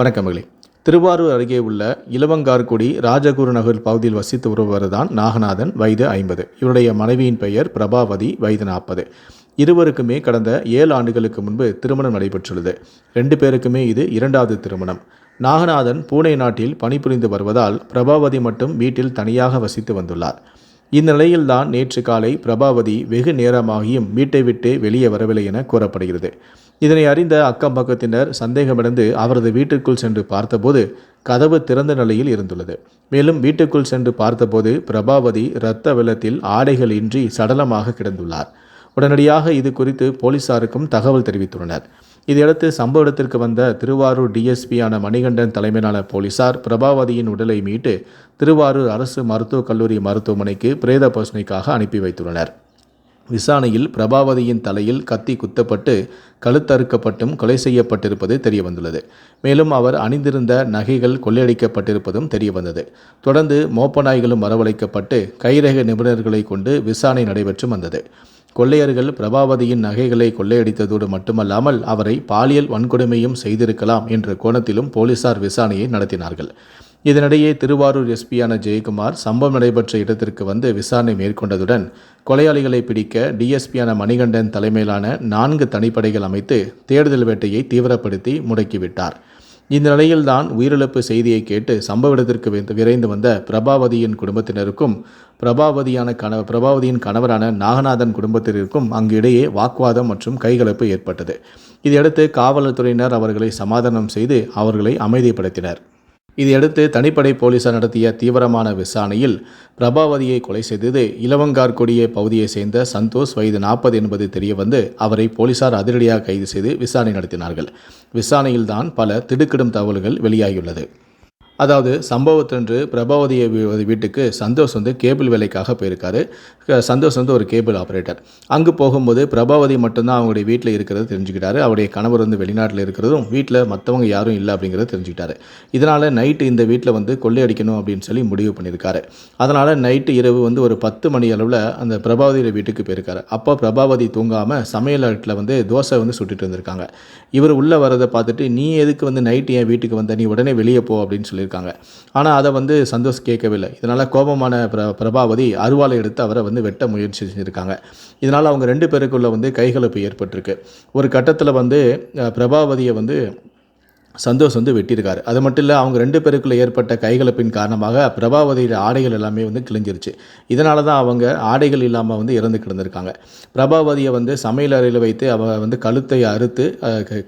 வணக்கம் மகளே. திருவாரூர் அருகே உள்ள இளவங்கார்குடி ராஜகுரு நகர் பகுதியில் வசித்து வருவர் தான் நாகநாதன் வயது ஐம்பது. இவருடைய மனைவியின் பெயர் பிரபாவதி வயது நாற்பது. இருவருக்குமே கடந்த ஏழு ஆண்டுகளுக்கு முன்பு திருமணம் நடைபெற்றுள்ளது. ரெண்டு பேருக்குமே இது இரண்டாவது திருமணம். நாகநாதன் பூனே நாட்டில் பணிபுரிந்து வருவதால் பிரபாவதி மட்டும் வீட்டில் தனியாக வசித்து வந்துள்ளார். இந்நிலையில்தான் நேற்று காலை பிரபாவதி வெகு நேரமாகியும் வீட்டை விட்டு வெளியே வரவில்லை என கூறப்படுகிறது. இதனை அறிந்த அக்கம் பக்கத்தினர் சந்தேகமடைந்து அவரது வீட்டுக்குள் சென்று பார்த்தபோது கதவு திறந்த நிலையில் இருந்துள்ளது. மேலும் வீட்டுக்குள் சென்று பார்த்தபோது பிரபாவதி இரத்த வெள்ளத்தில் ஆடைகள் இன்றி சடலமாக கிடந்துள்ளார். உடனடியாக இது குறித்து போலீசாருக்கும் தகவல் தெரிவித்துள்ளனர். இதையடுத்து சம்பவ இடத்திற்கு வந்த திருவாரூர் டிஎஸ்பியான மணிகண்டன் தலைமையிலான போலீசார் பிரபாவதியின் உடலை மீட்டு திருவாரூர் அரசு மருத்துவக் கல்லூரி மருத்துவமனைக்கு பிரேத பரிசோதனைக்காக அனுப்பி வைத்துள்ளனர். விசாரணையில் பிரபாவதியின் தலையில் கத்தி குத்தப்பட்டு கழுத்தறுக்கப்பட்டும் கொலை செய்யப்பட்டிருப்பது தெரியவந்துள்ளது. மேலும் அவர் அணிந்திருந்த நகைகள் கொள்ளையடிக்கப்பட்டிருப்பதும் தெரியவந்தது. தொடர்ந்து மோப்ப நாய்களும் வரவழைக்கப்பட்டு கைரேக நிபுணர்களை கொண்டு விசாரணை நடைபெற்று வந்தது. கொள்ளையர்கள் பிரபாவதியின் நகைகளை கொள்ளையடித்ததோடு மட்டுமல்லாமல் அவரை பாலியல் வன்கொடுமையும் செய்திருக்கலாம் என்ற கோணத்திலும் போலீசார் விசாரணையை நடத்தினார்கள். இதனிடையே திருவாரூர் எஸ்பியான ஜெயக்குமார் சம்பவம் நடைபெற்ற இடத்திற்கு வந்து விசாரணை மேற்கொண்டதுடன் கொலையாளிகளை பிடிக்க டிஎஸ்பியான மணிகண்டன் தலைமையிலான நான்கு தனிப்படைகள் அமைத்து தேடுதல் வேட்டையை தீவிரப்படுத்தி முடக்கிவிட்டார். இந்த நிலையில்தான் உயிரிழப்பு செய்தியை கேட்டு சம்பவ இடத்திற்கு விரைந்து- வந்த பிரபாவதியின் குடும்பத்தினருக்கும் பிரபாவதியான கண பிரபாவதியின் கணவரான நாகநாதன் குடும்பத்தினருக்கும் அங்கு இடையே வாக்குவாதம் மற்றும் கைகலப்பு ஏற்பட்டது. இதையடுத்து காவல்துறையினர் அவர்களை சமாதானம் செய்து அவர்களை அமைதிப்படுத்தினர். இதையடுத்து தனிப்படை போலீசார் நடத்திய தீவிரமான விசாரணையில் பிரபாவதியை கொலை செய்தது இலவங்கார்குடிய பகுதியைச் சேர்ந்த சந்தோஷ் வயது நாற்பது என்பது தெரியவந்து அவரை போலீசார் அதிரடியாக கைது செய்து விசாரணை நடத்தினார்கள். விசாரணையில்தான் பல திடுக்கிடும் தகவல்கள் வெளியாகியுள்ளது. அதாவது சம்பவத்தன்று பிரபாவதிய வீட்டுக்கு சந்தோஷ் வந்து கேபிள் வேலைக்காக போயிருக்காரு. சந்தோஷ் வந்து ஒரு கேபிள் ஆப்ரேட்டர். அங்கே போகும்போது பிரபாவதி மட்டும்தான் அவங்களுடைய வீட்டில் இருக்கிறது தெரிஞ்சுக்கிட்டாரு. அவருடைய கணவர் வந்து வெளிநாட்டில் இருக்கிறதும் வீட்டில் மற்றவங்க யாரும் இல்லை அப்படிங்கிறத தெரிஞ்சுக்கிட்டாரு. இதனால் நைட்டு இந்த வீட்டில் வந்து கொள்ளையடிக்கணும் அப்படின்னு சொல்லி முடிவு பண்ணியிருக்காரு. அதனால் நைட்டு இரவு வந்து ஒரு பத்து மணி அளவில் அந்த பிரபாவதியோட வீட்டுக்கு போயிருக்காரு. அப்போ பிரபாவதி தூங்காமல் சமையல் வீட்டில் வந்து தோசை வந்து சுட்டுட்டு இருந்திருக்காங்க. இவர் உள்ளே வரதை பார்த்துட்டு நீ எதுக்கு வந்து நைட்டு என் வீட்டுக்கு வந்த? நீ உடனே வெளியே போ அப்படின்னு சொல்லி சொல்லியிருக்காங்க ஆனால் அதை வந்து சந்தோஷ் கேட்கவில்லை. இதனால் கோபமான பிர பிரபாவதி அருவாளை எடுத்து அவரை வந்து வெட்ட முயற்சி செஞ்சுருக்காங்க. இதனால் அவங்க ரெண்டு பேருக்குள்ளே வந்து கைகலப்பு ஏற்பட்டிருக்கு. ஒரு கட்டத்தில் வந்து பிரபாவதியை வந்து சந்தோஷ் வந்து வெட்டியிருக்காரு. அது மட்டும் இல்லை அவங்க ரெண்டு பேருக்குள்ளே ஏற்பட்ட கைகலப்பின் காரணமாக பிரபாவதியோட ஆடைகள் எல்லாமே வந்து கிழிஞ்சிருச்சு. இதனால தான் அவங்க ஆடைகள் இல்லாமல் வந்து இறந்து கிடந்திருக்காங்க. பிரபாவதியை வந்து சமையல் அறையில் வைத்து அவள் வந்து கழுத்தை அறுத்து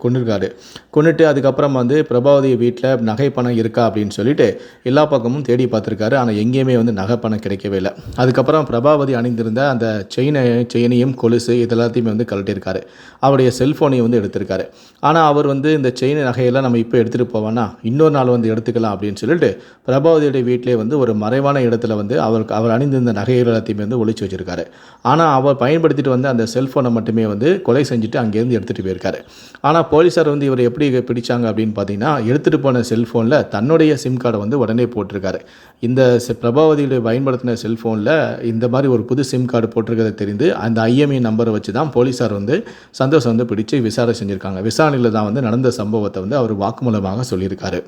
கொண்டிருக்காரு கொண்டுட்டு கொன்னுட்டு அதுக்கப்புறம் வந்து பிரபாவதி வீட்டில் நகை பணம் இருக்கா அப்படின்னு சொல்லிட்டு எல்லா பக்கமும் தேடி பார்த்துருக்காரு. ஆனால் எங்கேயுமே வந்து நகை பணம் கிடைக்கவே இல்லை. அதுக்கப்புறம் பிரபாவதி அணிந்திருந்த அந்த செயினை செயினையும் கொலுசு இதெல்லாத்தையுமே வந்து கழட்டியிருக்காரு. அவருடைய செல்ஃபோனையும் வந்து எடுத்திருக்காரு. ஆனால் அவர் வந்து இந்த செயின் நகையெல்லாம் நம்ம இப்போ எடுத்துகிட்டு போவேன்னா இன்னொரு நாள் வந்து எடுத்துக்கலாம் அப்படின்னு சொல்லிட்டு பிரபாவதியுடைய வீட்டிலே வந்து ஒரு மறைவான இடத்துல வந்து அவருக்கு அவர் அணிந்திருந்த நகைகள் எல்லாத்தையுமே வந்து ஒழிச்சு வச்சிருக்காரு. ஆனால் அவர் பயன்படுத்திட்டு வந்து அந்த செல்ஃபோனை மட்டுமே வந்து கொலை செஞ்சுட்டு அங்கேருந்து எடுத்துகிட்டு போயிருக்காரு. ஆனால் போலீஸார் வந்து இவர் எப்படி பிடிச்சாங்க அப்படின்னு பார்த்தீங்கன்னா எடுத்துகிட்டு போன செல்ஃபோனில் தன்னுடைய சிம் கார்டை வந்து உடனே போட்டிருக்காரு. இந்த செ- பிரபாவதியுடைய பயன்படுத்தின செல்ஃபோனில் இந்த மாதிரி ஒரு புது சிம் கார்டு போட்டிருக்கிறத தெரிந்து அந்த ஐஎம்இ நம்பரை வச்சு தான் போலீஸார் வந்து சந்தோஷம் வந்து பிடிச்சு விசாரணை செஞ்சுருக்காங்க. விசாரணையில் தான் வந்து நடந்த சம்பவத்தை வந்து அவர் வாக்குமூலமாக சொல்லியிருக்காரு.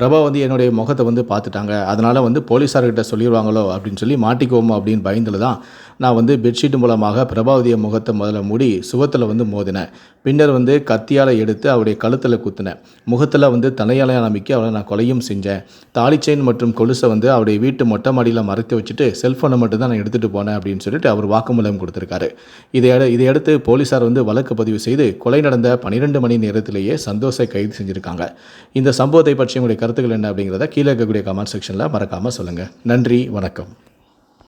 பிரபா வந்து என்னுடைய முகத்தை வந்து பார்த்துட்டாங்க. அதனால் வந்து போலீஸார்கிட்ட சொல்லிடுவாங்களோ அப்படின்னு சொல்லி மாட்டிக்குவோமோ அப்படின்னு பயந்தில் தான் நான் வந்து பெட்ஷீட் மூலமாக பிரபாவதிய முகத்தை முதல்ல மூடி சுவத்தில் வந்து மோதினேன். பின்னர் வந்து கத்தியால் எடுத்து அவருடைய கழுத்தில் குத்தினேன். முகத்தில் வந்து தலையால நம்பிக்கை அவளை நான் கொலையும் செஞ்சேன். தாலி செயின் மற்றும் கொலுசை வந்து அவருடைய வீட்டு மொட்டை மாடியில் மறைத்து வச்சுட்டு செல்ஃபோனை மட்டும் தான் நான் எடுத்துகிட்டு போனேன் அப்படின்னு சொல்லிட்டு அவர் வாக்குமூலம் கொடுத்துருக்காரு. இதை இதையடுத்து போலீஸார் வந்து வழக்கு பதிவு செய்து கொலை நடந்த பன்னிரெண்டு மணி நேரத்திலேயே சந்தோஷை கைது செஞ்சுருக்காங்க. இந்த சம்பவத்தை பற்றி உங்களுடைய கருத்துக்கள் என்ன அப்படிங்கிறத கீழே இருக்கக்கூடிய கமெண்ட் செக்ஷனில் மறக்காமல் சொல்லுங்கள் நன்றி வணக்கம்.